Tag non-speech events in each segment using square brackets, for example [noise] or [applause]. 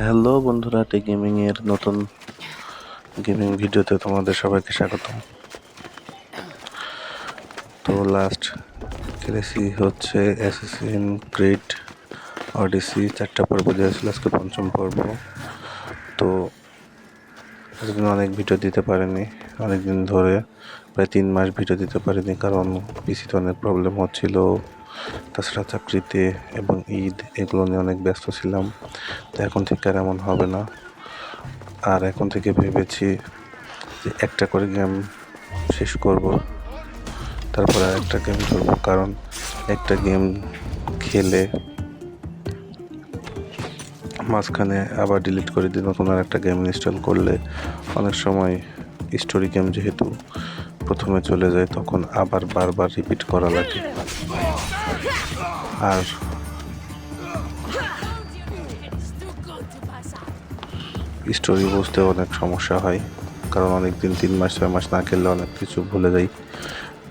Hello বন্ধুরা, টি gaming এর নতুন গেমিং ভিডিওতে তোমাদের সবাইকে স্বাগতম। তো লাস্ট খেলেছি হচ্ছে অ্যাসেসিন ক্রিড অডিসি চারটা পর্ব দিয়েছিল, আজকে পঞ্চম পর্ব। তো এতদিন অনেক ভিডিও দিতে পারিনি অনেক দিন ধরে, প্রায় তিন মাস ভিডিও দিতে পারিনি, কারণ পিসিতে অনেক প্রবলেম হচ্ছিল। তাছাড়া চাকরিতে এবং ঈদ এগুলো নিয়ে অনেক ব্যস্ত ছিলাম, তো এখন থেকে আর এমন হবে না। আর এখন থেকে ভেবেছি যে একটা করে গেম শেষ করব, তারপরে আর একটা গেম ধরবো, কারণ একটা গেম খেলে মাঝখানে আবার ডিলিট করে দিয়ে নতুন আর একটা গেম ইনস্টল করলে অনেক সময় স্টোরি গেম যেহেতু প্রথমে চলে যায়, তখন আবার বারবার রিপিট করা লাগে। আর স্টোরি বুঝতে অনেক সমস্যা হয়, কারণ অনেক দিন তিন মাস, ছয় মাস না খেললে অনেক কিছু ভুলে যাই।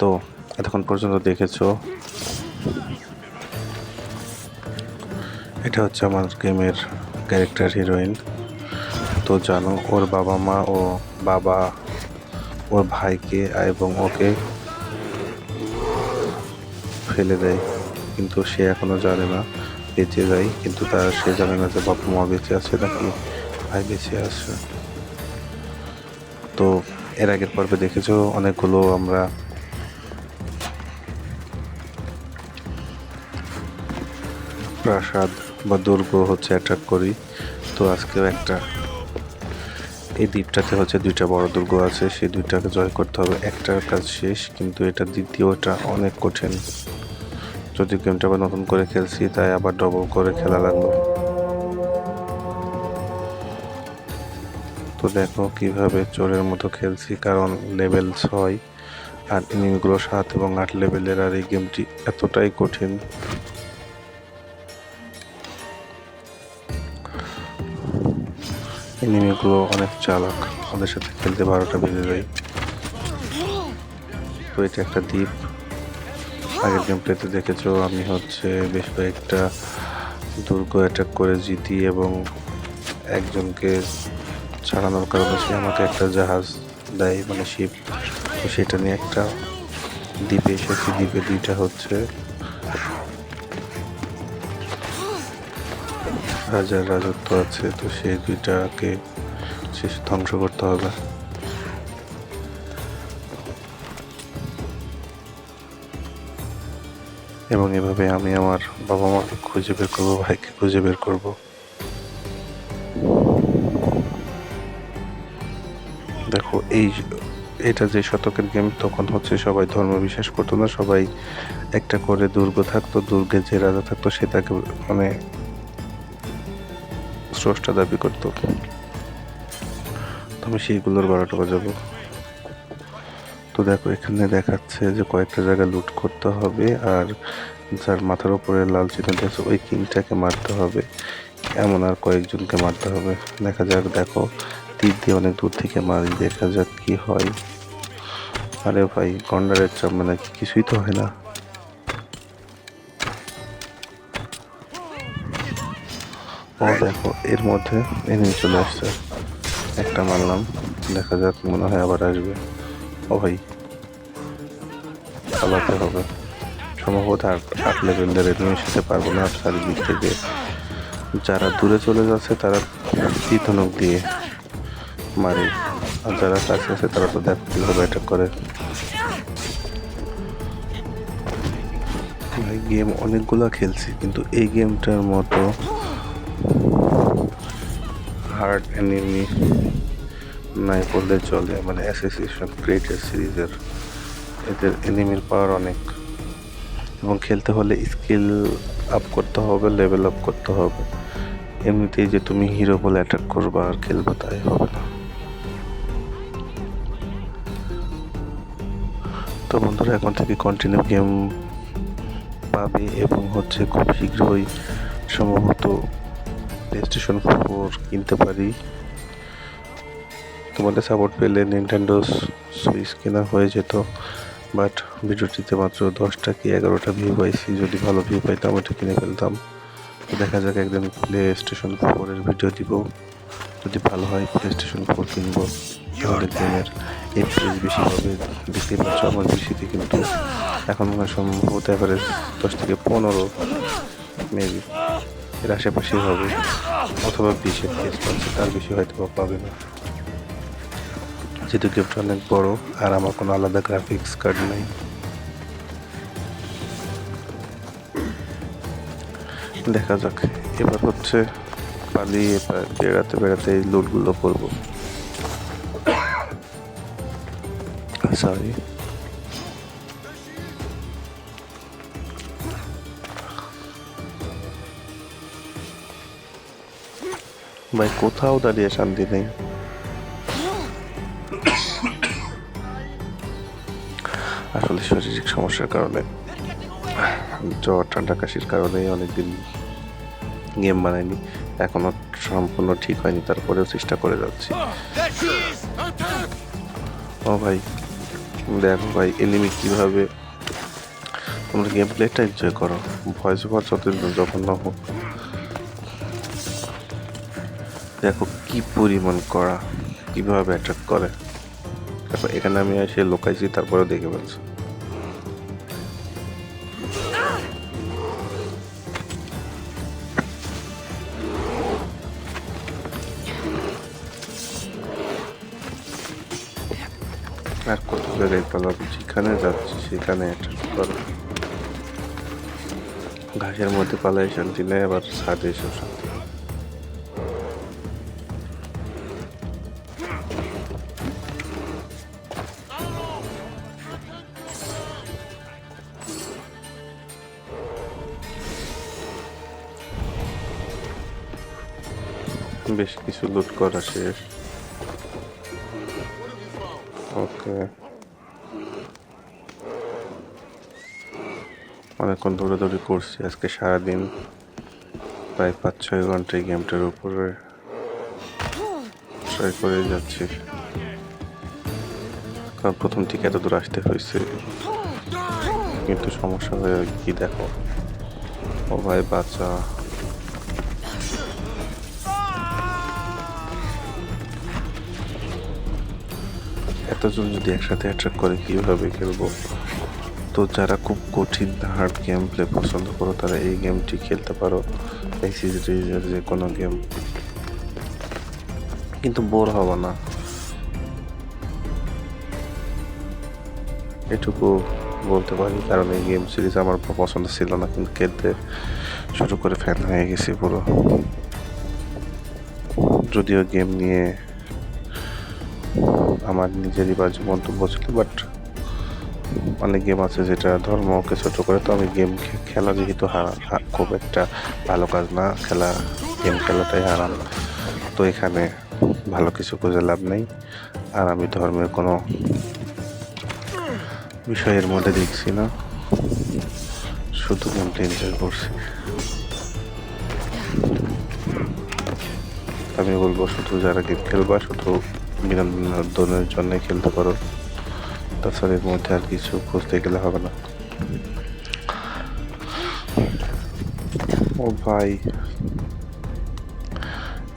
তো এতক্ষণ পর্যন্ত দেখেছ, এটা হচ্ছে আমার গেমের ক্যারেক্টার হিরোইন তো জানো, ওর বাবা মা ও বাবা, ওর ভাইকে এবং ওকে ফেলে দেয়। কিন্তু সে এখনও জানে না, বেঁচে যায়, কিন্তু তার সে জানে না যে বাবা মা বেঁচে আছে নাকি ভাই বেঁচে আছে। তো এর আগের পর্বে দেখেছ, অনেকগুলো আমরা প্রাসাদ বা দুর্গ হচ্ছে অ্যাট্রাক্ট করি। তো আজকেও একটা, এই দ্বীপটাতে হচ্ছে দুইটা বড় দুর্গ আছে, সেই দুইটাকে জয় করতে হবে। একটার কাজ শেষ, কিন্তু এটা দ্বিতীয়টা অনেক কঠিন। যদি গেমটা আবার নতুন করে খেলছি, তাই আবার ডবল করে খেলা লাগল। তো দেখো কীভাবে চোরের মতো খেলছি, কারণ লেভেল ছয় আর এনিমিগুলো সাত এবং আট লেভেলের আর এই গেমটি এতটাই কঠিন। এনিমিগুলো অনেক চালাক ওদের সাথে খেলতে বারোটা বেজে যায়। তো এটা একটা দ্বীপ। আগের গেম প্লেতে দেখেছ, আমি হচ্ছে বেশ কয়েকটা দুর্গ অ্যাটাক করে জিতি এবং একজনকে ছাড়ানোর কারণে সে আমাকে একটা জাহাজ দেয় মানে শিপ তো সেটা নিয়ে একটা দ্বীপে এসেছি, দ্বীপে দুইটা হচ্ছে রাজার রাজত্ব আছে, তো সেই দুইটাকে শেষ ধ্বংস করতে হবে। এবং এভাবে আমি আমার বাবা মাকে খুঁজে বের করব, ভাইকে খুঁজে বের করব। দেখো, এই এটা যে শতকের গেম, তখন হচ্ছে সবাই ধর্ম বিশ্বাস করতো না, সবাই একটা করে দুর্গ থাকতো, দুর্গে যে রাজা থাকতো, সে তাকে মানে স্রষ্টা দাবি করতো। আমি সেইগুলোর বারোটা বাজাবো তো দেখো, এখানে দেখাচ্ছে যে কয়েকটা জায়গা লুট করতে হবে আর যার মাথার উপরে লাল চিহ্ন দিয়েছে, ওই কিংটাকে মারতে হবে। এমন আর কয়েকজনকে মারতে হবে। দেখা যাক, দেখো, তীর দিয়ে অনেক দূর থেকে মারি, দেখা যাক কি হয়। আরে ভাই, গন্ডারের চাপ মানে কিছুই তো হয় না। ও দেখো, এর মধ্যে এনিমি চলে আসছে। একটা মারলাম, দেখা যাক মনে হয় আবার আসবে। ও ভাই পালাতে হবে। সম্ভবত আট লেভেলের এনিমির সাথে পারব না চারিদিক থেকে যারা দূরে চলে যাচ্ছে, তারা তীর্থনক দিয়ে মারে? আর যারা কাছে আছে, তারা তো দেখো কীভাবে অ্যাটাক করে। ভাই গেম অনেকগুলো খেলছি, কিন্তু এই গেমটার মতো হার্ড এনিমি নাই বললে চলে। মানে অ্যাসোসিয়েশন ক্রিয়েটার সিরিজের এদের এনিমির পাওয়ার অনেক। এবং খেলতে হলে স্কিল আপ করতে হবে লেভেল আপ করতে হবে। এমনিতেই যে তুমি হিরো বলে অ্যাটাক করবা আর খেলবা তাই হবে না। তো বন্ধুরা, এখন থেকে কন্টিনিউ গেম পাবে এবং হচ্ছে খুব শীঘ্রই সম্ভবত প্লে স্টেশন ফোর কিনতে পারি। তোমাদের সাপোর্ট পেলে নিনটেন্ডো সুইচ কেনা হয়ে যেত। বাট ভিডিওটিতে মাত্র দশটা কি এগারোটা ভিউ পাইছি। যদি ভালো ভিউ পাইতাম ওটা কিনে ফেলতাম। তো দেখা যাক একদিন প্লে স্টেশন ফোরের ভিডিও দিব। যদি ভালো হয় প্লে স্টেশন ফোর কিনবো। তাহলে গেমের বেশি হবে দেখতে পাচ্ছ আমার বেশিতে কিন্তু এখন মনে হয় সম্ভবত অ্যাভারেজ দশ থেকে পনেরো মেবি এর আশেপাশে হবে। অথবা বিশ এফপিএস পাচ্ছে তার বেশি হয়তো বা পাবে না। যেহেতু গেমটা অনেক বড়, আর আমার কোনো আলাদা গ্রাফিক্স কার্ড নেই। দেখা যাক, এবার হচ্ছে পালিয়ে বেড়াতে বেড়াতে এই লুটগুলো করব। [coughs] সরি ভাই, কোথাও দাঁড়িয়ে শান্তি নেই। আসলে শারীরিক সমস্যার কারণে জ্বর, ঠান্ডা, কাশির কারণেই অনেকদিন গেম বানাইনি এখনও সম্পূর্ণ ঠিক হয়নি, তারপরেও চেষ্টা করে যাচ্ছি। ও ভাই, দেখো ভাই, এনিমি কীভাবে তোমরা গেম প্লেটা এনজয় করো। ভয়েস ওভার যতদিন যখন না হোক। দেখো কি পরিমাণ করা কীভাবে অ্যাট্রাক্ট করে? তারপর এখানে আমি এসে লোকাইছি, তারপরে দেখে ফেলছি। আর কত জায়গায় পেলাম যেখানে যাচ্ছি, সেখানে অ্যাট্রাক্ট করো। ঘাসের মধ্যে পালাই শান্তি নেই, আবার ছাদে এসেও শান্তি বেশ কিছু লুট করা শেষ। ওকে অনেকক্ষণ দৌড়াদৌড়ি করছি আজকে সারাদিন। প্রায় পাঁচ, ছয় ঘণ্টা এই গেমটার উপরে। ট্রাই করে যাচ্ছি। কারণ প্রথম থেকে এত দূর আসতে হয়েছে। কিন্তু সমস্যা হয়ে কি দেখো? ও ভাই বাচ্চা এতজন যদি একসাথে অ্যাট্রাক্ট করে, কীভাবে খেলব? তো যারা খুব কঠিন হার্ড গেম প্লে পছন্দ করো, তারা এই গেমটি খেলতে পারো। সিরিজের যে কোনো গেম কিন্তু বোর হবে না। এটুকু বলতে পারি, কারণ এই গেম সিরিজ আমার পছন্দ ছিল না, কিন্তু খেলতে শুরু করে ফ্যান হয়ে গেছি পুরো। যদিও গেম নিয়ে আমার নিজেরই বাজে মন্তব্য ছিল বাট অনেক গেম আছে যেটা, ধর্মকে ছোট করে, তো আমি গেম খেলা যেহেতু খুব একটা ভালো কাজ না, খেলা গেম খেলাটাই হারাম। তো এখানে ভালো কিছু খুঁজে লাভ নেই। আর আমি ধর্মের কোনো বিষয়ের মধ্যে দেখছি না। শুধু গেমটা এনজয় করছি। আমি বলব শুধু যারা গেম খেলবা, শুধু বিনোদনের জন্য খেলতে পারো। তাছাড়া এর মধ্যে আর কিছু খুঁজতে গেলে হবে না। ও ভাই,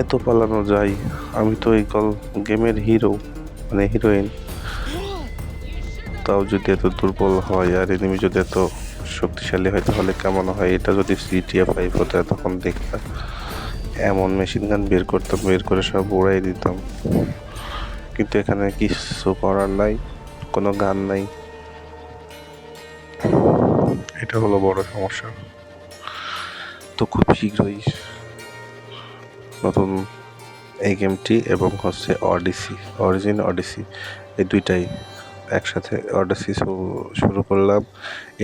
এত পালানো যায়। আমি তো এই কল গেমের হিরো মানে হিরোইন। তাও যদি এত দুর্বল হয় আর এনিমি যদি এত শক্তিশালী হয়, তাহলে কেমন হয়? এটা যদি সিটিএ ফাইভ হতো তখন দেখতাম। এমন মেশিন গান বের করতাম, বের করে সব উড়াই দিতাম। কিন্তু এখানে কিছু করার নাই কোনো গান নাই। এটা হলো বড় সমস্যা। তো খুব শীঘ্রই নতুন এই গেমটি এবং হচ্ছে অডিসি অরিজিন অডিসি এই দুইটাই একসাথে অডিসি শুরু করলাম।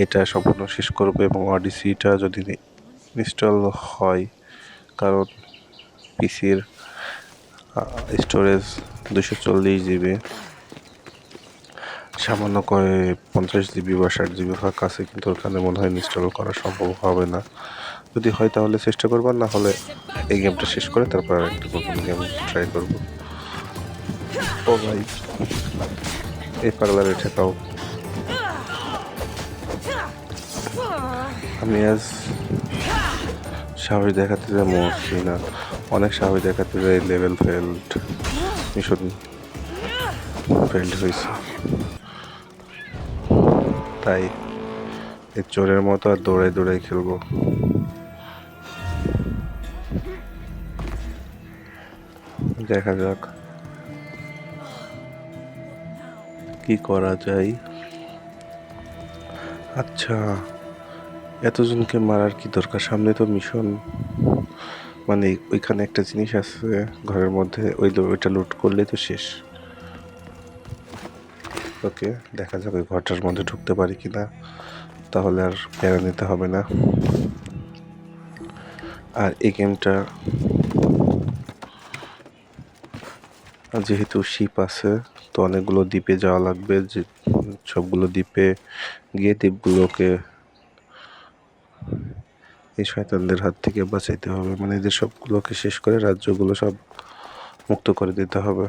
এটা সম্পূর্ণ শেষ করব এবং অডিসিটা যদি ইনস্টল হয় কারণ পিসির স্টোরেজ দুশো চল্লিশ জিবি। সামান্য করে পঞ্চাশ জিবি বা ষাট জিবি ফাঁকা আছে, কিন্তু ওখানে মনে হয় ইনস্টল করা সম্ভব হবে না। যদি হয় তাহলে চেষ্টা করব, না হলে এই গেমটা শেষ করে তারপর আর একটা নতুন গেম ট্রাই করব। ও ভাই, এই পাগলারে ঠেকাও। আমি আজ স্বাভাবিক দেখাতে যায় মরছি না। অনেক স্বাভাবিক দেখাতে যায় লেভেল ফেল্ড মিশন ফেল্ড হয়েছে তাই এই চোরের মতো আর দৌড়াই দৌড়াই খেলব। দেখা যাক। কি করা যায়? আচ্ছা এতজনকে মারার কি দরকার? সামনে তো মিশন মানে ওইখানে একটা জিনিস আছে ঘরের মধ্যে, ওই ওইটা লুট করলে তো শেষ। ওকে, দেখা যাবে ঘরটার মধ্যে ঢুকতে পারি কিনা। তাহলে আর প্যারা নিতে হবে না। আর এই গেমটা যেহেতু শিপ আছে, তো অনেকগুলো দ্বীপে যাওয়া লাগবে, যে সবগুলো দ্বীপে গিয়ে দ্বীপগুলোকে এই শয়তানদের হাত থেকে বাঁচাইতে হবে। মানে এদের সবগুলোকে শেষ করে রাজ্যগুলো সব মুক্ত করে দিতে হবে।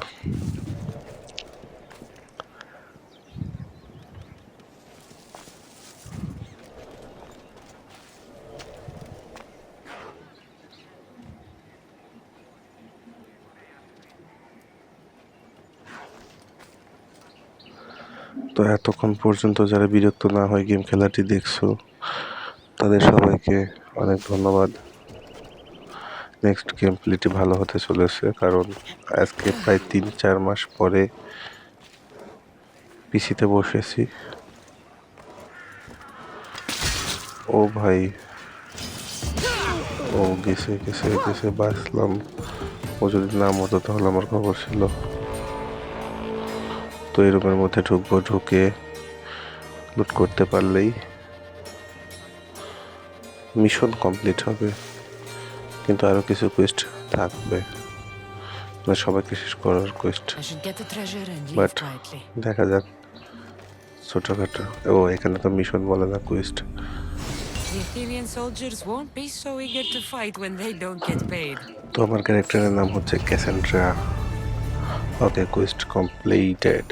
তো এতক্ষণ পর্যন্ত যারা বিরক্ত না হয় গেম খেলাটি দেখছ, তাদের সবাইকে অনেক ধন্যবাদ। নেক্সট গেম প্লেটি ভালো হতে চলেছে কারণ আজকে প্রায় তিন, চার মাস পরে পিসিতে বসেছি। ও ভাই, ও গেছে গেছে গেছে, বাঁচলাম। ও যদি নাম হতো তাহলে আমার খবর ছিল। তো এরকমের মধ্যে ঢুকবো, ঢুকে লুট করতে পারলেই। মিশন কমপ্লিট হবে। কিন্তু আরও কিছু কোয়েস্ট থাকবে। মানে সবাইকে শেষ করার কোয়েস্ট quietly. দেখা যাক ছোটোখাটো। ও, এখানে তো মিশন বলে না কোয়েস্ট. তো আমার ক্যারেক্টারের নাম হচ্ছে ক্যাসেন্ড্রা ওকে কোয়েস্ট কমপ্লিটেড